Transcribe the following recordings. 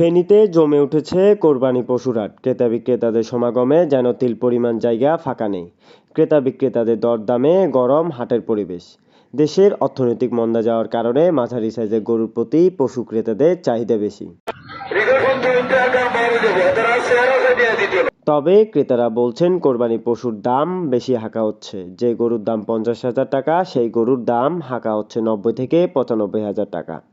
ফেনীতে জমে উঠেছে কোরবানি পশুর হাট ক্রেতা বিক্রেতাদের সমাগমে যেন তিল পরিমাণ জায়গা ফাঁকা নেই। ক্রেতা বিক্রেতাদের দরদামে গরম হাটের পরিবেশ। দেশের অর্থনৈতিক মন্দা যাওয়ার কারণে মাঝারি সাইজের গরুর প্রতি পশু ক্রেতাদের চাহিদা বেশি। তবে ক্রেতারা বলছেন, কোরবানি পশুর দাম বেশি হাঁকা হচ্ছে। যে গরুর দাম পঞ্চাশ হাজার টাকা, সেই গরুর দাম হাঁকা হচ্ছে নব্বই থেকে পঁচানব্বই হাজার টাকা।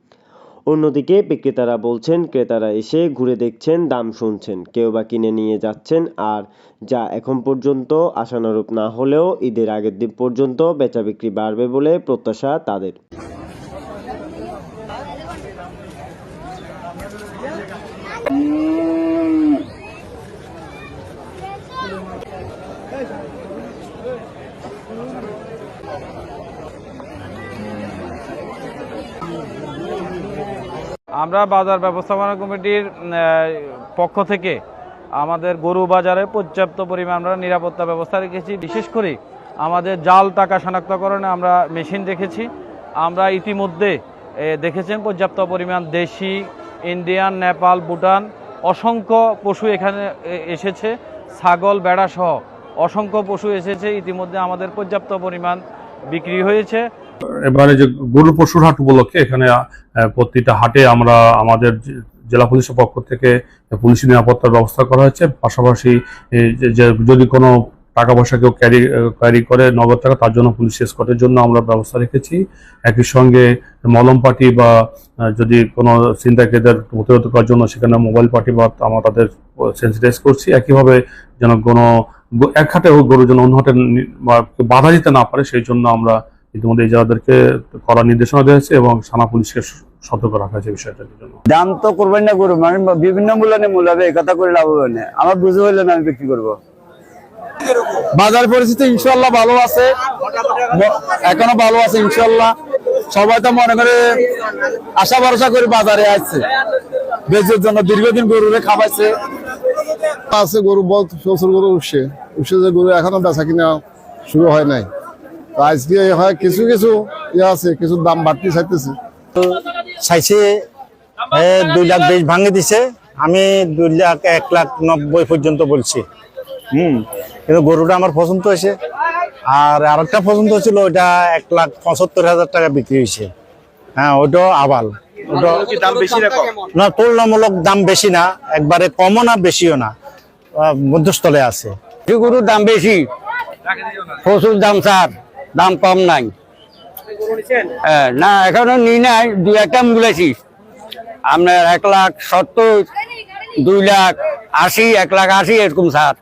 অন্যদিকে বিক্রেতারা বলছেন, ক্রেতারা এসে ঘুরে দেখছেন, দাম শুনছেন, কেউ বা কিনে নিয়ে যাচ্ছেন, আর যা এখন পর্যন্ত আশানুরূপ না হলেও ঈদের আগের দিন পর্যন্ত বেচা বিক্রি বাড়বে বলে প্রত্যাশা তাদের। আমরা বাজার ব্যবস্থাপনা কমিটির পক্ষ থেকে আমাদের গরু বাজারে পর্যাপ্ত পরিমাণ আমরা নিরাপত্তা ব্যবস্থা রেখেছি। বিশেষ করে আমাদের জাল টাকা শনাক্তকরণে আমরা মেশিন রেখেছি আমরা ইতিমধ্যে দেখেছেন পর্যাপ্ত পরিমাণ দেশি, ইন্ডিয়ান, নেপাল, ভুটান, অসংখ্য পশু এখানে এসেছে, ছাগল, বেড়া সহ অসংখ্য পশু এসেছে। ইতিমধ্যে আমাদের পর্যাপ্ত পরিমাণ বিক্রি হয়েছে। এবারে যে গরু পশুর হাট উপলক্ষে এখানে প্রতিটা হাটে আমরা আমাদের জেলা পুলিশের পক্ষ থেকে পুলিশ নিরাপত্তার ব্যবস্থা করা হয়েছে। পাশাপাশি যদি কোনো টাকা পয়সা কেউ ক্যারি ক্যারি করে নগদ টাকা, তার জন্য পুলিশ এসকটের জন্য আমরা ব্যবস্থা রেখেছি। একই সঙ্গে মলম পার্টি বা যদি কোনো চিন্তাকেদের প্রতিরোধ করার জন্য সেখানে মোবাইল পার্টি বা আমরা তাদের সেন্সিটাইজ করছি। একইভাবে যেন কোনো এক হাটে হোক গরু যেন অন্য হাটে বাধা দিতে না পারে, সেই জন্য আমরা ইতিমধ্যে যাদেরকে করার নির্দেশনা দেওয়া হয়েছে এবং থানা পুলিশকে সতর্ক রাখা হয়েছে বিষয়টার জন্য দাম তো করবেন না করব মানে বিভিন্ন মূল্য নিয়ে মূল্য হবে এই কথা করে লাভ হবে না। আমার বুঝে হইলে না আমি বিক্রি করব। বাজার পরিস্থিতি ইনশাল্লাহ ভালো আছে এখনও ভালো আছে ইনশাল্লাহ সবাই তো মনে করে আশা ভরসা করে বাজারে আসছে। বেচের জন্য দীর্ঘদিন গরুরে খাওয়াইছে আছে গরু বহুত প্রচুর গরু উঠছে। উঠছে যে গরু এখনও বেচা কিনা শুরু হয় নাই। তো আজকে হয় কিছু কিছু ইয়ে আছে কিছু দাম বাড়তি চাইতেছে। চাইছে এ, দুই লাখ বিশ ভাঙে দিছে আমি দুই লাখ এক লাখ নব্বই পর্যন্ত বলছি। হুম কিন্তু গরুটা আমার পছন্দ হয়েছে। আর আরেকটা পছন্দ ছিল ওইটা এক লাখ পঁচাত্তর হাজার টাকা বিক্রি হয়েছে। হ্যাঁ ওইটাও আবাল। ওটা না তুলনামূলক দাম বেশি না একবারে কমও না বেশিও না। মধ্যস্থলে আছে। গরুর দাম বেশি। প্রচুর দাম স্যার। দাম কম নাই। হ্যাঁ, না এখনও নি নাই দু একটা বলেছি আপনার এক লাখ সত্তর দুই লাখ আশি এক লাখ আশি এরকম স্যার